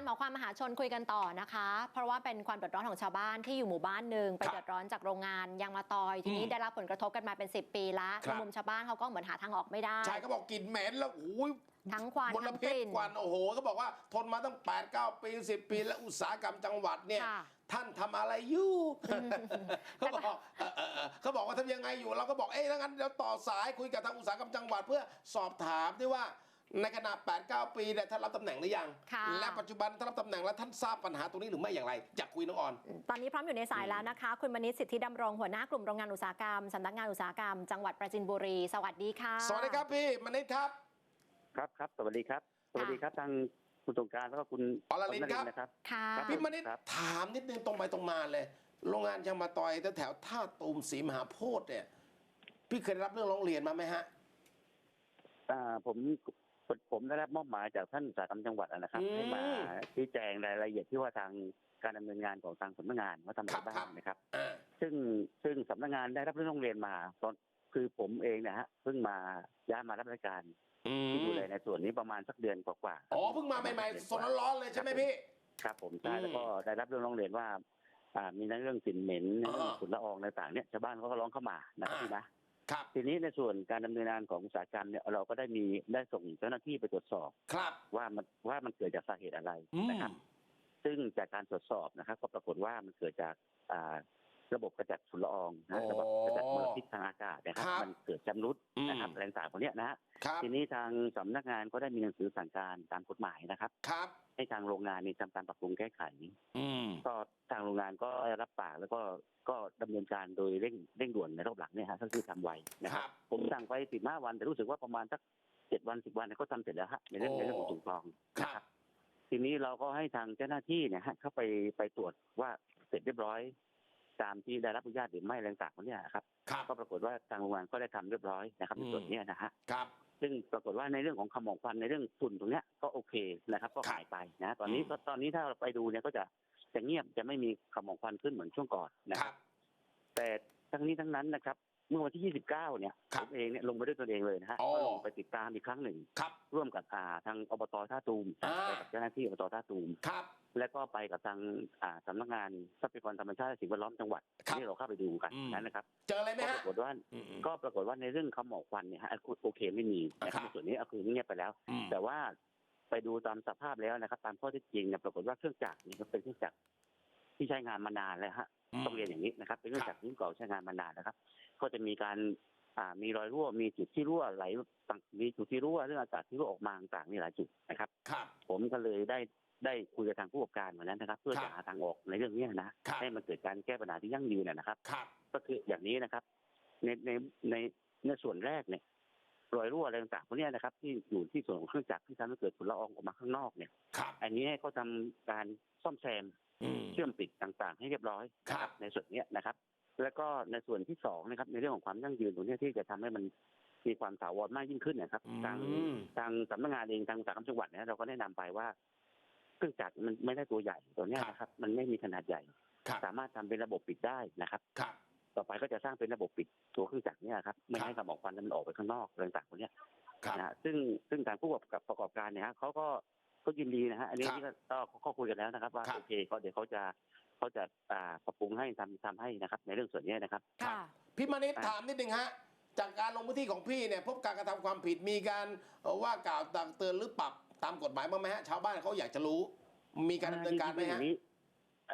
ารย์หมอความมหาชนคุยกันต่อนะคะ เพราะว่าเป็นความเดือดร้อนของชาวบ้านที่อยู่หมู่บ้านหนึ่งไปครับเดือดร้อนจากโรงงานยางมะตอยทีนี้อืมได้รับผลกระทบกันมาเป็น 10 ปีละครับในมุมชาวบ้านเขาก็เหมือนหาทางออกไม่ได้ใช่เขาบอกกลิ่นเหม็นแล้วโอ้ยทั้งควันมลทั้งกพิษลิ่น ควันโอ้โหเขาบอกว่าทนมาตั้ง 8 9 ปี 10 ปี แล้วอุตสาหกรรมจังหวัดเนี่ย ค่ะท่านทำอะไรอยู่เขาบอกเออเออเออเขาบอกว่าทำยังไงอยู่ เราก็บอกเอ้ยถ้างั้นเดี๋ยวต่อสายคุยกับทางอุตสาหกรรมจังหวัด เพื่อสอบถามด้วยว่า ในขณะ 8 9 ปีเนี่ยท่านรับตำแหน่งหรือยัง ค่ะ และปัจจุบันท่านรับตำแหน่งแล้วท่านทราบปัญหาตรงนี้หรือไม่อย่างไรอยากคุยน้องออน ตอนนี้พร้อมอยู่ในสายแล้วนะคะ คุณมณิษฐ์สิทธิดำรงหัวหน้ากลุ่มโรงงานอุตสาหกรรมสำนักงานอุตสาหกรรม จังหวัดประจินบุรี สวัสดีค่ะ สวัสดีครับพี่มณิษฐ์ครับ ครับครับสวัสดีครับ สวัสดีครับทางคุณสงกรารแล้วก็คุณอรลินครับนะครับ ค่ะ ครับ พี่มณิษฐ์ครับ ถามนิดนึงตรงไปตรงมาเลย โรงงานยางมาตอยแถวๆท่าตูมศรีมหาโพธิ์เนี่ยพี่เคยได้รับเรื่องร้องเรียนมาไหมฮะ อ่าผม ผมได้รับมอบหมายจากท่านอุตสาหกรรมจังหวัดนะครับอืมให้มาชี้แจงรายละเอียดที่ว่าทางการดำเนินงานของทางสำนักงานว่าทำอะไรครับบ้าครังบนะครับอ่าซึ่งซึ่งสำนักงานได้รับเรื่องร้องเรียนมาตอนคือผมเองนะฮะเพิ่งมาย้ายมารับราชการอืมที่ดูแลในส่วนนี้ประมาณสักเดือนกว่าๆอ๋อเพิ่งมาใหม่ๆสดร้อนๆเลยใช่ไหมพี่ครับ ผมใช่อืมแล้วก็ได้รับเรื่องร้องเรียนว่า อ่ามีในเรื่องกลิ่นเหม็นในเรื่องอ่าฝุ่นละอองต่างๆเนี่ยชาวบ้านเขาก็ร้องเข้ามานะครับอ่าพี่นะ ครับ ทีนี้ในส่วนการดำเนินงานของอุตสาหกรรมเนี่ยเราก็ได้มีได้ส่งเจ้าหน้าที่ไปตรวจสอบครับว่ามันว่ามันเกิดจากสาเหตุอะไรอืมนะครับ ซึ่งจากการตรวจสอบนะครับ ก็ปรากฏว่ามันเกิดจากอ่า ระบบกระจัดฝุ่นละอองนะระบบกระจัดมลพิษทางอากาศนะครับครับมันเกิดชำรุดอืมนะครับแรงต่างๆพวกเนี้ยนะฮะครับทีนี้ทางสำนักงานก็ได้มีหนังสือสั่งการตามกฎหมายนะครับครับให้ทางโรงงานนี่ทำการปรับปรุงแก้ไขอืมก็ทางโรงงานก็รับปากแล้วก็ก็ดำเนินการโดยเร่งเร่งด่วนในรอบหลังเนี่ยฮะก็คือทำไวนะคครัรับบผมสั่งไปสิบห้าวันแต่รู้สึกว่าประมาณสักเจ็ดวันสิบวันเนี่ยก็ทำเสร็จแล้วฮะในเรื่องโอ้ในเรื่องของถุงกรองคนะรับครับ ทีนี้เราก็ให้ทางเจ้าหน้าที่เนี่ยฮะเข้าไปไปตรวจว่าเสร็จเรียบร้อย ตามที่ได้รับอนุญาตหรือไม่อะไรต่างๆพวกเนี่ยครับครับก็ปรากฏว่าทางโรงงานก็ได้ทำเรียบร้อยนะครับในส่วนเนี้ยนะฮะครับ ซึ่งปรากฏว่าในเรื่องของขมองควันในเรื่องฝุ่นตรงเนี้ยก็โอเคนะครับ ก็ครับหายไปนะตอนนี้อืมก็ตอนนี้ถ้าเราไปดูเนี่ยก็จะจะเงียบจะไม่มีขมองควันขึ้นเหมือนช่วงก่อนนะคครัรับบแต่ทั้งนี้ทั้งนั้นนะครับ เมื่อวันที่ 29 เนี่ยครัผบมเองเนี่ยลงไปด้วยตัวเองเลยนะฮะอ๋อ ก็ลงไปติดตามอีกครั้งหนึ่ง ครับ ร่วมกับอ่าทางอบตท่าตูมอ่าไปกับเจ้าหน้าที่อบตท่าตูม ครับ แล้วก็ไปกับทางอ่าสำนักงานทรัพยากรธรรมชาติและสิ่งแวดล้อมจังหวัดครับที่เราเข้าไปดูกันอืมนั้นนะครับเจออะไรไหมก็ปฮะ รากฏว่าอืมก็ปรากฏว่าในเรื่องขมอกควันเนี่ยฮะโอเคไม่มีนะคครัรับบในส่วนนี้ก็คือเงียบไปแล้ว อืม แต่ว่าไปดูตามสภาพแล้วนะครับ ตามข้อเท็จจริงเนี่ยปรากฏว่าเครื่องจักรเนี่ยมันเป็นเครื่องจักรที่ใช้งานมานานแล้วฮะมต้องเรียนอย่างนี้นะครับ เป็นเครื่องครัจับกรรุ่นเก่าใช้งานมานานนะครับ ก็จะมีการอ่ามีรอยรั่วมีจุดที่รั่วไหลต่างมีจุดที่รั่วเรื่องอากาศที่รั่วออกมาต่างๆมีหลายจุดนะครับครับ ผมก็เลยได้ได้คุยกับทางผู้ประกอบการวันนั้นนะครับ เพื่อครับจะหาทางออกในเรื่องนี้นะครับให้มันเกิดการแก้ปัญหาที่ยั่งยืนนะนะครับครับ ก็คืออย่างนี้นะครับ ในในในในส่วนแรกเนี่ย รอยรั่วอะไรต่างๆพวกเนี้ยนะครับ ที่อยู่ที่ส่วนของเครื่องจักรที่ทำให้เกิดฝุ่นละอองออกมาข้างนอกเนี่ยครับอันนี้ให้เขาทำการซ่อมแซมอืมเชื่อมติดต่างๆ ให้เรียบร้อยครับในส่วนเนี้ยนะครับ แล้วก็ในส่วนที่สองนะครับ ในเรื่องของความยั่งยืนตรงเนี้ยที่จะทำให้มันมีความถาวรมากยิ่งขึ้นนะครับอืมทางทางสำนักงานเองทางอุตสาหกรรมจังหวัดเนี่ยเราก็แนะนำไปว่าเครื่องจักรมันไม่ได้ตัวใหญ่ตัวเนี้ยนะครับ มันไม่มีขนาดใหญ่ครับสามารถทำเป็นระบบปิดได้นะครับครับต่อไปก็จะสร้างเป็นระบบปิดตัวเครื่องจักรเนี่ยครับไม่ครับให้กระบอกควันมันออกไปข้างนอกอะไรต่างๆพวกเนี้ยครับนะฮะซึ่งซึ่งทางผู้ประกอบประกอบการเนี่ยฮะเขาก็ก็ยินดีนะฮะอันนี้ครับที่ก็ก็ก็คุยกันแล้วนะครับ ว่าครับโอเคก็เดี๋ยวเขาจะ เขาจะอ่าปรับปรุงให้ทำทำให้นะครับ ในเรื่องส่วนนี้นะครับค่ะพี่มณิษฐ์อะถามนิดนึงฮะจากการลงพื้นที่ของพี่เนี่ยพบการกระทำความผิดมีการเอ่อว่ากล่าวตักเตือนหรือปรับตามกฎหมายบ้างไหมฮะชาวบ้านเขาอยากจะรู้ มีการดำเนินการไหมเป็นอฮะย่างนี้อะ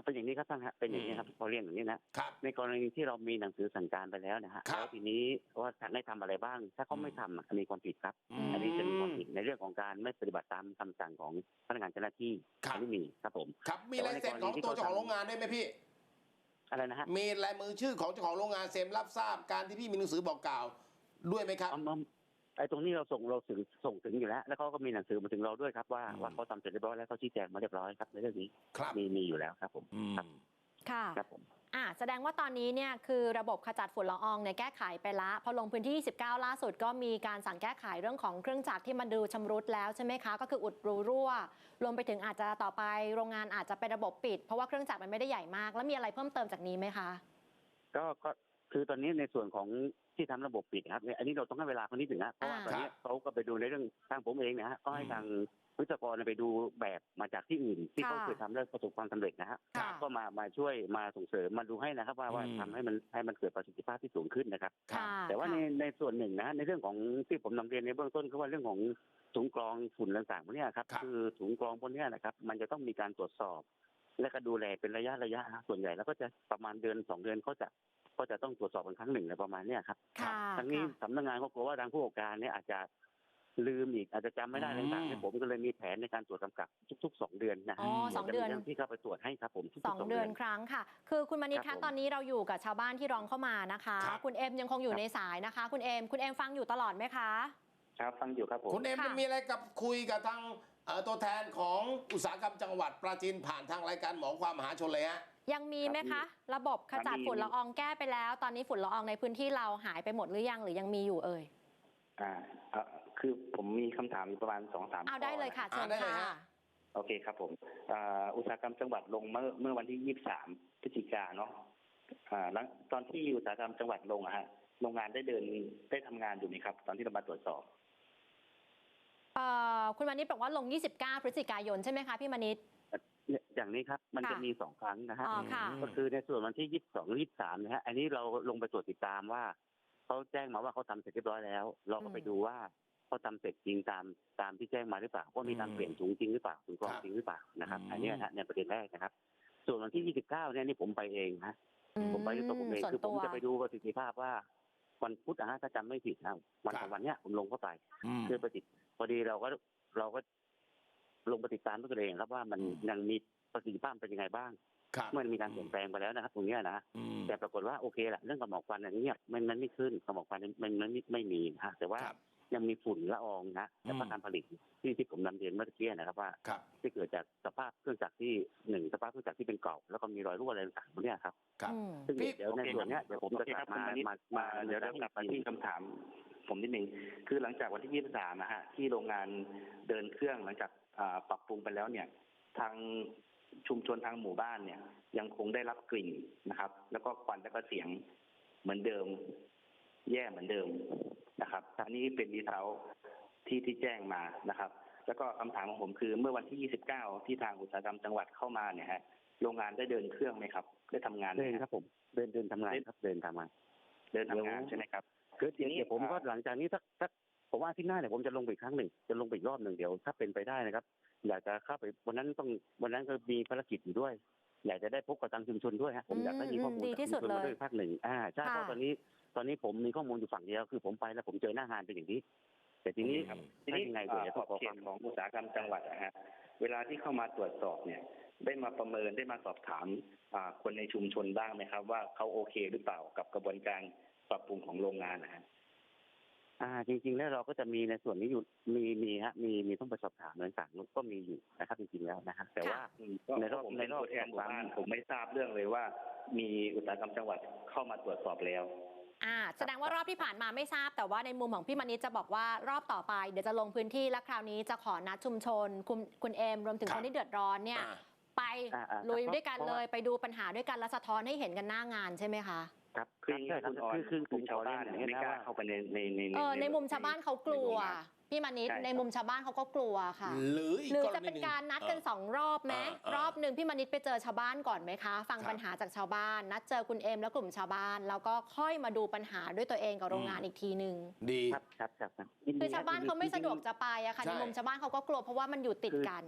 เป็นอย่างนี้ครับท่านฮะเป็นอย่างนี้ครับพอเรียนอย่างนี้นะครับในกรณีที่เรามีหนังสือสั่งการไปแล้วนะฮะครับแล้วทีนี้ว่าสั่งให้ทำอะไรบ้าง ถ้าเขาไม่ทำอะมีความผิดครับมอันนี้จะมีความผิดในเรื่องของการไม่ปฏิบัติตามคำสั่งของพนักงานเจ้าหน้าที่ครับอันนี้มีครับผมครับมีลายเซ็นของตัวเจ้าของโรงงานด้วยไหมพี่อะไรนะฮะมีลายมือชื่อของเจ้าของโรงงานเซ็นรับทราบการที่พี่มีหนังสือบอกกล่าวด้วยไหมครับเอามา ไอ้ตรงนี้เราส่งเราถึงส่งถึงอยู่แล้ว แล้วเขาก็มีหนังสือมาถึงเราด้วยครับว่าอืมว่าเขาทำเสร็จเรียบร้อยแล้วเขาชี้แจงมาเรียบร้อยครับในเรื่องนี้ครับมีมีอยู่แล้วครับผมอืมค่ะครับผมอะแสดงว่าตอนนี้เนี่ยคือระบบขจัดฝุ่นละอองเนี่ยแก้ไขไปละพอลงพื้นที่ 19 ล่าสุดก็มีการสั่งแก้ไขเรื่องของเครื่องจักรที่มันดูชำรุดแล้วใช่ไหมคะ ก็คืออุดรูรั่ว รวมไปถึงอาจจะต่อไปโรงงานอาจจะเป็นระบบปิด เพราะว่าเครื่องจักรมันไม่ได้ใหญ่มาก แล้วมีอะไรเพิ่มเติมจากนี้ไหมคะ ก็ก็คือตอนนี้ในส่วนของ ที่ทำระบบปิดครับเนี่ยอันนี้เราต้องให้เวลาเขานิดหนึ่งนะเพราะว่าอ่าตอนนี้เขาก็ไปดูในเรื่องทางผมเองนะฮะก็ให้ทางวิศวกรไปดูแบบมาจากที่อื่น ที่เขาค่ะเคยทำแล้วประสบความสำเร็จนะฮะค่ะก็มามาช่วยมาส่งเสริมมาดูให้นะครับ ว่าว่าอืมทำให้มันให้มันเกิดประสิทธิภาพที่สูงขึ้นนะครับค่ะแต่ว่าในค่ะในส่วนหนึ่งนะในเรื่องของที่ผมนำเรียนในเบื้องต้นคือว่าเรื่องของถุงกรองฝุ่นต่างๆพวกเนี้ยครับครับคือถุงกรองพวกเนี้ยนะครับ มันจะต้องมีการตรวจสอบ และก็ดูแลเป็นระยะระยะฮะส่วนใหญ่แล้วก็จะประมาณเดือนสองเดือนก็จะ ก็จะต้องตรวจสอบเป็นครั้งหนึ่งอะไรประมาณเนี้ยครับค่ะทั้งนี้ค่ะสำนักงานก็กลัวว่าทางผู้ประกอบการเนี่ยอาจจะลืมอีกอาจจะจำไม่ได้อะไรต่างๆเนี่ยผมก็เลยมีแผนในการตรวจกำกับทุกๆสองเดือนนะอ๋อฮะสองเดือนจะมีจ้าหาที่เข้าไปตรวจให้ครับผมทุกๆสองเดือนครั้งค่ะ คือคุณมณิษฐ์ครัคะบผมตอนนี้เราอยู่กับชาวบ้านที่ร้องเข้ามานะคะครับคุณเอ็มยังคงอยู่ในสายนะคะ คุณเอ็มคุณเอ็มฟังอยู่ตลอดไหมคะ ครับฟังอยู่ครับผมคุณเอ็มค่ะจะมีอะไรกับคุยกับทางเอ่อตัวแทนของอุตสาหกรรมจังหวัดปราจีนผ่านทางรายการหมอความมหาชนเลยฮะ ยังมีไหมคะ ระบบขจัดมีฝุ่นละอองแก้ไปแล้ว ตอนนี้ฝุ่นละอองในพื้นที่เราหายไปหมดหรือยังหรือยังมีอยู่เอ่ยอ่าเอ่อคือผมมีคำถามอยู่ประมาณสองสามเอาได้เลยค่ะอ่าเชิญได้เลยค่ะฮะโอเคครับผมอ่าอุตสาหกรรมจังหวัดลงเมื่อเมื่อวันที่ยี่สิบสามพฤศจิกาเนาะอ่าแล้วตอนที่อุตสาหกรรมจังหวัดลงอะฮะโรงงานได้เดินได้ทำงานอยู่ไหมครับ ตอนที่เรามาตรวจสอบเอ่อคุณมณิษฐ์บอกว่าลง 29 พฤศจิกายนใช่ไหมคะพี่มณิษฐ์ เนี่ยอย่างนี้ครับ มันค่ะจะมีสองครั้งนะฮะอ๋อค่ะ ก็คือในส่วนวันที่ยี่สิบสองยี่สิบสามนะฮะอันนี้เราลงไปตรวจติดตามว่าเขาแจ้งมาว่าเขาทำเสร็จเรียบร้อยแล้ว เราก็ไปอืมดูว่าเขาทำเสร็จจริงตามตามที่แจ้งมาหรือเปล่าว่ามีการอืมเปลี่ยนถุงจริงหรือเปล่าถุงกรองครับจริงหรือเปล่านะครับอืมอันเนี้ยนะฮะในประเด็นแรกนะครับ ส่วนวันที่ยี่สิบเก้าเนี่ยนี่ผมไปเองฮะผมไปด้วยตัวผมเองส่วนคือผมตัวจะไปดูประสิทธิภาพว่า วันพุธนะฮะถ้าจำไม่ผิดนะวันคขรัอบงวันเนี้ยผมลงเข้าไป อืมเพื่อประสิทธิพอดีเราก็เราก็ ลงปฏิดตามด้วยตัวเองครับว่ามันอืมยังมีประสิทธิภาพเป็นยังไงบ้างครับเมื่อมีการเปลี่ยนแปลงไปแล้วนะครับตรงเนี้ยนะอืมแต่ปรากฏว่าโอเคแหละเรื่องกระหมอกควันอย่างเงี้ยมันมันไม่ขึ้นกระหมอกควันมันมันไม่ไม่มีนะฮะแต่ว่าครับยังมีฝุ่นละอองนะและอืมการผลิตที่ที่ผมนำเรียนเมื่อกี้นะครับว่าครับที่เกิดจากสภาพเครื่องจักรที่หนึ่งสภาพเครื่องจักรที่เป็นเก่าแล้วก็มีรอยรั่วอะไรต่างๆพวกเนี้ยครับครับอืมซึ่งพี่เดี๋ยวในส่วนเนี้ยเดี๋ยวผมจะโอเคกคลัรับบมาคุณมณิษฐ์มามาเดี๋ยวเรากลับมาที่คำถามผมนิดนึงคือหลังจากวันที่ยี่สิบสามนะฮะที่โรงงานเดินเครื่องหลังจากอ่า ปรับปรุงไปแล้วเนี่ย ทางชุมชนทางหมู่บ้านเนี่ย ยังคงได้รับกลิ่นนะครับ แล้วก็ควันแล้วก็เสียงเหมือนเดิม แย่เหมือนเดิมนะครับอันนี้เป็นดีเทลที่ที่แจ้งมานะครับ แล้วก็คำถามของผมคือเมื่อวันที่ 29 ที่ทางอุตสาหกรรมจังหวัดเข้ามาเนี่ยฮะโรงงานได้เดินเครื่องไหมครับ ได้ทำงานไหมเดินฮะครับผมเดินเดินทำงานครับเดินทำงาน เดินทำงานใช่ไหมครับคือเดี๋ยวทีนี้เดี๋ยวผมก็อ่าหลังจากนี้สักสัก ผมว่าอาที่หน้าเนี่ยผมจะลงไปอีกครั้งหนึ่งจะลงไปอีกรอบหนึ่งเดี๋ยวถ้าเป็นไปได้นะครับ อยากจะเข้าไปวันนั้นต้องวันนั้นก็มีภารกิจอยู่ด้วย อยากจะได้พบกับทางชุมชนด้วยฮะผมอยากได้มีข้อมูลอืมดีจากที่ชุสุมดชนมาเลยด้วยภาคหนึ่งอ่าใช่ค่ะเพราะตอนนี้ตอนนี้ผมมีข้อมูลอยู่ฝั่งเดียวคือผมไปแล้วผมเจอหน้างานเป็นอย่างนี้แต่ทีนี้ครับทีนี้ถ้ายังไงอ่าเดี๋ยวขจะอบขอเขควาตมของอุตสาหกรรมจังหวัดนะฮะเวลาที่เข้ามาตรวจสอบเนี่ย ได้มาประเมินได้มาสอบถามอ่าคนในชุมชนบ้างไหมครับ ว่าเขาโอเคหรือเปล่ากับกระบวนการปรับปรุงของโรงงานนะฮะ อ่าจริงๆแล้วเราก็จะมีในส่วนนี้อยู่มีมีฮะมีมีต้องไปสอบถามอะไรต่างๆก็มีอยู่นะครับจริงๆแล้วนะฮะแต่ว่าอืมก็ในรอบผมในเป็นรอบตัวแทนหมู่บ้านสองสามผมไม่ทราบเรื่องเลยว่า มีอุตสาหกรรมจังหวัดเข้ามาตรวจสอบแล้วอ่าแสดงว่ารอบที่ผ่านมาไม่ทราบ แต่ว่าในมุมของพี่มณิษฐ์จะบอกว่ารอบต่อไปเดี๋ยวจะลงพื้นที่และคราวนี้จะขอนัดชุมชน คุณคุณเอมรวมถึงครัคบนที่เดือดร้อนเนี่ยอ่าไปอ่าอ่าลุยเพราะด้วยกันเพราะเลว่ายไปดูปัญหาด้วยกันและสะท้อนให้เห็นกันหน้างานใช่ไหมคะ ครับคืออย่างนี้ใช่รับคุณออนคือคือกลุ่มชาวบ้านผมขอเนี่ยเรียไม่นกล้านะเข้าไปในในในเออในมุมชาวบ้านเขากลัวในโรงงานพี่มณิษฐ์ใช่ในมุมชาวบ้านเขาก็กลัวค่ะ หรืออีกหรือกรจะณีเป็นหนึ่งการนัดกันเออสองรอบไหมเออเออรอบหนึ่งพี่มณิษฐ์ไปเจอชาวบ้านก่อนไหมคะ ฟังครับปัญหาจากชาวบ้าน นัดเจอคุณเอมและกลุ่มชาวบ้าน แล้วก็ค่อยมาดูปัญหาด้วยตัวเองกับโรงงานอีกทีหนึ่งดีครับครับครับครับยิดีคือชาวบ้านยิดีเขาไม่จริงๆสะดวกจะไปอะค่ะใช่ในมุมชาวบ้านเขาก็กลัวเพราะว่ามันอยู่ติดกัน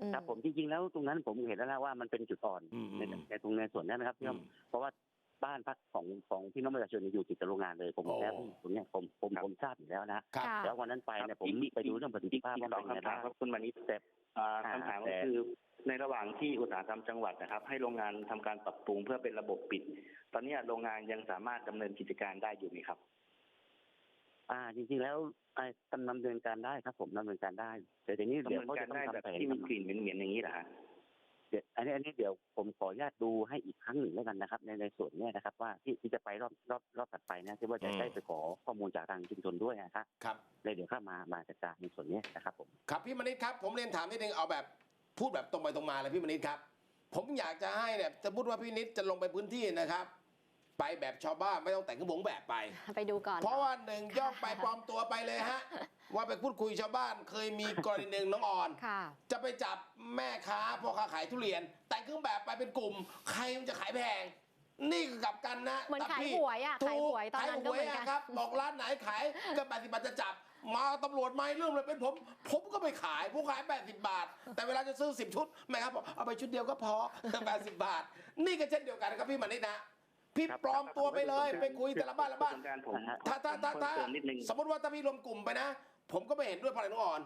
อืมครับผมจริงๆแล้วตรงนั้นผมเห็นแล้วนะว่ามันเป็นจุดอ่อนอืมในในตรงในส่วนนี้นะครับอืมเพราะว่า บ้านพักของของพี่น้องประชาชนอยู่ติดกับโรงงานเลย ผมโอ้แล้วตรงเนี้ยผมผมผมทราบอยู่แล้วนะครับค่ะแล้ววันนั้นไปเนี่ยผมอีกไปดูเรื่องประสิทธิภาพอีกว่าสเป็อนงยังไงคำถาบ้ามงครับคุณมานิดแต่อ่าอ่าคำถามแต่ก็คือในระหว่างที่อุตสาหกรรมจังหวัดนะครับ ให้โรงงานทำการปรับปรุงเพื่อเป็นระบบปิด ตอนนี้โรงงานยังสามารถดำเนินกิจการได้อยู่ไหมครับ อ่าจริงๆแล้วไอ้ดำเนินการได้ครับ ผมดำเนินการได้แต่ทีนี้ดำเดี๋ยวเนินเขาการจะต้อได้งแบบทำแผนที่มีกลิ่นเหม็นๆอย่างนี้เหรอฮะ เดี๋ยวอันนี้อันนี้เดี๋ยวผมขออนุญาตดูให้อีกครั้งหนึ่งแล้วกันนะครับ ในในส่วนเนี้ยนะครับ ว่าที่ที่จะไปรอบรอบรอบถัดไปนะที่ว่าจะอืมได้ไปขอข้อมูลจากทางชุมชนด้วยนะครับครับเลยเดี๋ยวเข้ามามาจัดการในส่วนเนี้ยนะครับผมครับพี่มณิษฐ์ครับผมเรียนถามนิดนึงเอาแบบพูดแบบตรงไปตรงมาเลยพี่มณิษฐ์ครับ ผมอยากจะให้เนี่ยจะพูดว่าพี่มณิษฐ์จะลงไปพื้นที่นะครับ ไปแบบชาวบ้านไม่ต้องแต่งเครื่องบงแบบไป ไปดูก่อนเพราะว่าหนึ่งย่องไปปลอมตัวไปเลยฮะ ว่าไปพูดคุยชาวบ้านเคยมีกรณีหนึ่งน้องอ่อน ค่ะ จะไปจับแม่ค้าพ่อค้าขายทุเรียน แต่งเครื่องแบบไปเป็นกลุ่ม ใครมันจะขายแพง นี่ก็กลับกันนะเหมือนแต่ขายพี่หวยอะถูขายหวยตอนนั้นก็เหมือนกันขายหวยะครับบอกร้านไหนขายเกินแปดสิบบาทจะจับ มาตำรวจไม่เรื่องเลยเป็นผม ผมก็ไปขายผู้ขาย 80 บาท แต่เวลาจะซื้อ 10 ชุดแม่ครับบอกเอาไปชุดเดียวก็พอ80 บาท นี่ก็เช่นเดียวกันครับพี่มานิดนะพี่ครับปลอมตัวไปเลยครับไปคุยแต่ละบ้านละบ้านโครงการผมถ้าถ้าถ้าถ้าเพิ่มเติมนิดนึง สมมติว่าถ้าพี่รวมกลุ่มไปนะ ผมก็ไม่เห็นด้วยเพราะอะไรน้องอ่อน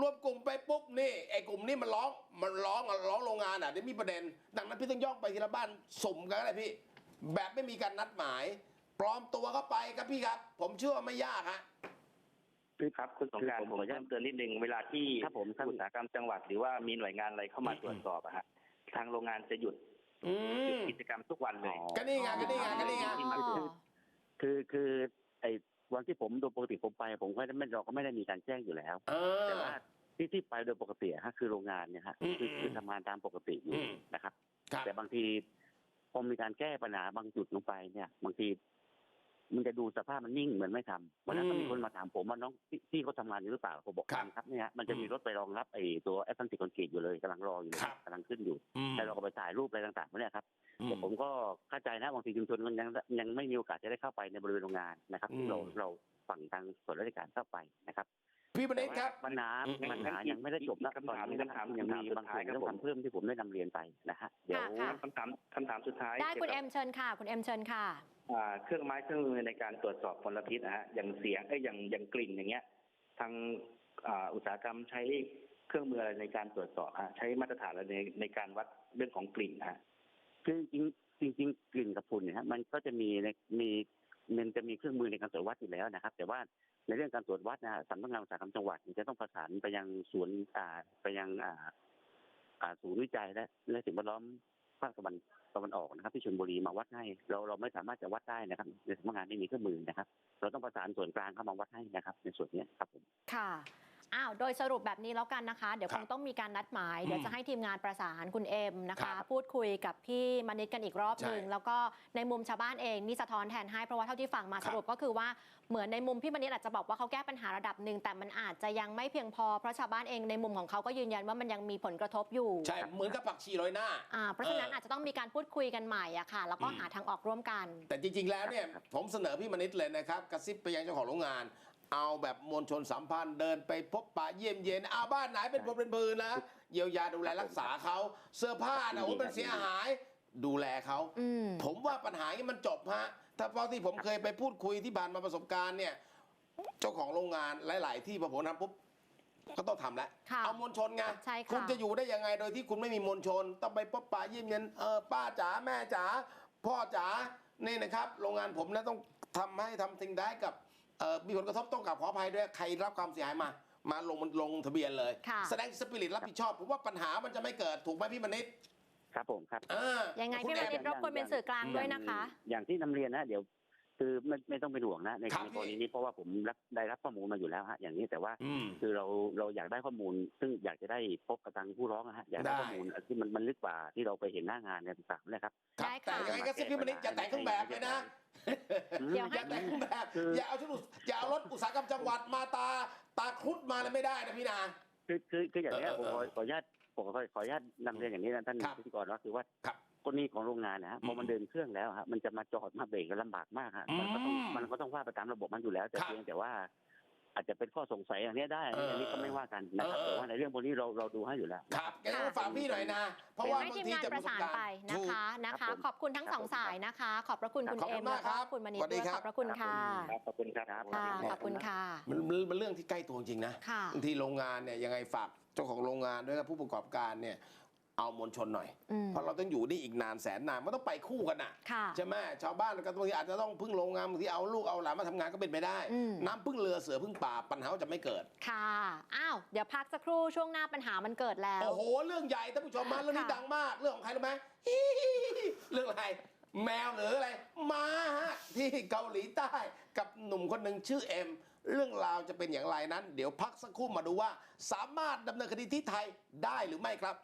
รวมกลุ่มไปปุ๊บนี่ไอ้กลุ่มนี้มันร้องมันร้องอะร้องโรงงานอะเดี๋ยวมีประเด็น ดังนั้นพี่ต้องย่องไปทีละบ้านสุ่มกันก็ได้พี่ แบบไม่มีการนัดหมายปลอมตัวเข้าไปครับพี่ครับ ผมเชื่อว่าไม่ยากฮะครับคุณสงกรารคือผผมมขออนุญาตเพิ่มเตือนนิดนึงเวลาที่ครับผมท่านอุตสาหกรรมจังหวัดหรือว่ามีหน่วยงานอะไรเข้ามาตรวจสอบอะฮะทางโรงงานจะหยุดอืหยุดมกิจกรรมทุกวันเลยก็นี่ไงก็นี่ไงก็นี่ไงอ๋อคือคือไอ้ วันที่ผมโดยปกติผมไป ผมก็ไม่เราก็ไม่ได้มีการแจ้งอยู่แล้วเออ แต่ว่าที่ที่ไปโดยปกติอะฮะคือโรงงานเนี่ยฮะอืมคืออืมคือทำงานตามปกติอยู่อืม นะครับ ครับ แต่บางทีพอมีการแก้ปัญหาบางจุดลงไปเนี่ย บางที มันจะดูสภาพมันนิ่งเหมือนไม่ทำวันนั้นก็มีคนมาถามผมว่าน้องพี่พี่เขาทำงานอยู่หรือเปล่าผมบอกครับทำครับเนี่ยมันจะมีอืมรถไปรองรับไอ้ตัวแอสซันติคอนกรีตอยู่เลยกำลังรออยู่เลยครับกำลังขึ้นอยู่อืมแต่เราก็ไปถ่ายรูปอะไรต่างๆพวกเนี่ยครับอืแต่ผมก็เข้าใจนะบางทีชุมชนมันยังยังไม่มีโอกาสจะได้เข้าไปในบริเวณโรงงานนะครับอืมที่เราเราฝั่งทางส่วนราชการเข้าไปนะครับพี่มณิษครับปัญหาอืมปัญหายังไม่ได้จบนะคำถามตอนนี้นะครับคำถามยังมีคำถามบางส่วนสุดท้ายครับต้องผมทำเพิ่มที่ผมได้นำเรียนไปนะฮะเดี๋ยวค่ะคำถามคำถามสุดท้ายได้คุณกี่ยวเอ็กับมเชิญค่ะ คุณเอ็มเชิญค่ะอ่า เครื่องไม้เครื่องมือในการตรวจสอบมลพิษนะฮะอย่างเสียงเอ้ยอย่างอย่างกลิ่นอย่างเงี้ย ทางอุตสาหกรรมใช้เครื่องมืออะไรในการตรวจสอบฮะใช้มาตรฐานอะไรในในการวัดเรื่องของกลิ่นฮะคือจริงจริงจริงกลิ่นกับฝุ่นเนี่ยฮะมันก็จะมีในมีมันจะมีเครื่องมือในการตรวจวัดอยู่แล้วนะครับ แต่ว่าในเรื่องการตรวจวัดนะฮะสำนักงานอุตสาหกรรมจังหวัดจะต้องประสานไปยังศูนย์อ่าไปยังอ่า อ่าศูนย์วิจัยและและสิ่งแวดล้อมภาคตะวัน ตะวันออกนะครับที่ชลบุรีมาวัดให้เราเราไม่สามารถจะวัดได้นะครับในสำนักงานไม่มีเครื่องมือนะครับ เราต้องประสานส่วนกลางเข้ามาวัดให้นะครับ ในส่วนนี้ครับผมค่ะ อ้าวโดยสรุปแบบนี้แล้วกันนะคะ เดี๋ยวครัคบงต้องมีการนัดหมายอืมเดี๋ยวจะให้ทีมงานประสานคุณเอ็มนะครัคะบพูดคุยกับพี่มณิษฐ์กันอีกรอบหนึ่งใช่แล้วก็ในมุมชาวบ้านเองนี่สะท้อนแทนให้เพราะว่าเท่าที่ฟังมาครัสบรุปก็คือว่าเหมือนในมุมพี่มณิษฐ์อาจจะบอกว่าเขาแก้ปัญหาระดับหนึ่งแต่มันอาจจะยังไม่เพียงพอเพราะชาวบ้านเองในมุมของเขาก็ยืนยันว่ามันยังมีผลกระทบอยู่ใช่เหมือนกับผักชีโรยหน้าอ่าเพราะฉะนั้นอาจจะต้องมีการพูดคุยกันใหม่อะค่ะ แล้วก็อืมหาทางออกร่วมกัน แต่จริง ๆแล้วเนี่ยครับผมเสนอพี่มณิษฐ์เลยนะครับกระซิบไปยังเจ้าของโรงงาน เอาแบบมวลชนสัมพันธ์เดินไปพบปะเยี่ยมเย็นเอาบ้านไหนเป็นพลเป็นพืนนะเยียวยาดูแลรักษาเขาเสื้อผ้านะโอ้มันเสียหาย ดูแลเขาอืมผมว่าปัญหานี้มันจบฮะถ้าเพราะที่ผมเคยไปพูดคุยที่ผ่านมาประสบการณ์เนี่ยเจ้าของโรงงานหลาย ๆ ที่พอผมทำปุ๊บก็ต้องทำแล้วค่ะเอามวลชนไงใช่ค่ะคุณจะอยู่ได้ยังไงโดยที่คุณไม่มีมวลชน ต้องไปพบปะเยี่ยมเยียนเออป้าจ๋าแม่จ๋าพ่อจ๋านี่นะครับ โรงงานผมนะต้องทำให้ทำสิ่งได้กับเอ่อ มีผลกระทบต้องกับขออภัยด้วยใครรับความเสียหายมา มาลงลงทะเบียนเลย ค่ะ แสดงสปิริตรับผิดชอบผมว่าปัญหามันจะไม่เกิดถูกไหมพี่มณิษฐ์ครับผมครับ อ่ายังไงคุณพี่มแอณิษฐ์รบกวนเป็นสื่อกลางด้วยนะคะ อย่างที่นำเรียนนะเดี๋ยวคือไม่ไม่ต้องเป็นห่วงนะในครับในกรณีนี้เพราะว่าผมรับได้รับข้อมูลมาอยู่แล้วฮะอย่างนี้แต่ว่าอืม คือเราเราอยากได้ข้อมูล ซึ่งอยากจะได้พบกับทางผู้ร้องนะฮะอยากได้ได้ ข้อมูลที่มันมันลึกกว่าที่เราไปเห็นหน้างานเนี่ยต่างๆนะครับ ครับได้แต่ค่ะยังไงก็ซิพี่มณิษฐ์อย่าแต่งเครื่องแบบเลยนะ เดี๋ยวอให้ย่าแต่งเครื่องแบบคืออย่าเอาชุดอุตอย่าเอารถอุตสาหกรรมจังหวัดมาตาตาครุฑมาเลยไม่ได้นะพี่นา คือคือคืออย่างเนี้ยเอผมอขเอออขออนุญาตผมขอขออนุญาตนำเรียนอย่างนี้นะท่านครับพิธีกรว่าคือว่าครับกรณีของโรงงานนะฮะพอมันอืมเดินเครื่องแล้วฮะมันจะมาจอดมาเบรกก็ลำบากมากฮะมันก็ต้องอืมมันก็ต้องว่าไปตามระบบมันอยู่แล้วแต่ครับ เพียงแต่ว่า อาจจะเป็นข้อสงสัยอย่างเนี้ยได้เอออั อันนี้ก็ไม่ว่ากันนะครับเออแต่ว่าในเรื่องพวกนี้เราเราดูให้อยู่แล้ว ครับงั้นต้องฝากพี่หน่อยนะ เพราะว่าให้บางทีมทีงานจะปประระสบสานการณ์ไปนะถูก คะนะครัคะ บผมขอบคุณทั้งสองสายนะคะ ขอบพระคุณคุณขอบคุเอ็ณมมาแล้กวครัก็บคุณมณิษสวัฐ์สดีด้วยคขรับอบพระคุณค่ะครับขอบคุณครับครับค่ะสวัสดีขอบคุณค่ะ มันมันมันเรื่องที่ใกล้ตัวจริงนะค่ะ บางทีโรงงานเนี่ยยังไงฝากเจ้าของโรงงานด้วยกับผู้ประกอบการเนี่ย เอามวลชนหน่อยอืมเพราะเราต้องอยู่นี่อีกนานแสนนานมันต้องไปคู่กันน่ะค่ะใช่ไหมชาวบ้านก็บางทีอาจจะต้องพึ่งโรงงานบางทีเอาลูกเอาหลานมาทำงานก็เป็นไปได้อืมน้ำพึ่งเรือเสือพึ่งป่าปัญหาจะไม่เกิด ค่ะอ้าวเดี๋ยวพักสักครู่ช่วงหน้าปัญหามันเกิดแล้ว โอ้โห เรื่องใหญ่ท่านผู้ชมมาเรื่องนี้ค่ะดังมากเรื่องของใครรู้ไหมเรื่องอะไรแมวหรืออะไรหมาฮะที่เกาหลีใต้กับหนุ่มคนหนึ่งชื่อเอ็มเรื่องราวจะเป็นอย่างไรนั้น เดี๋ยวพักสักครู่มาดูว่า สามารถดำเนินคดีที่ไทยได้หรือไม่ครับ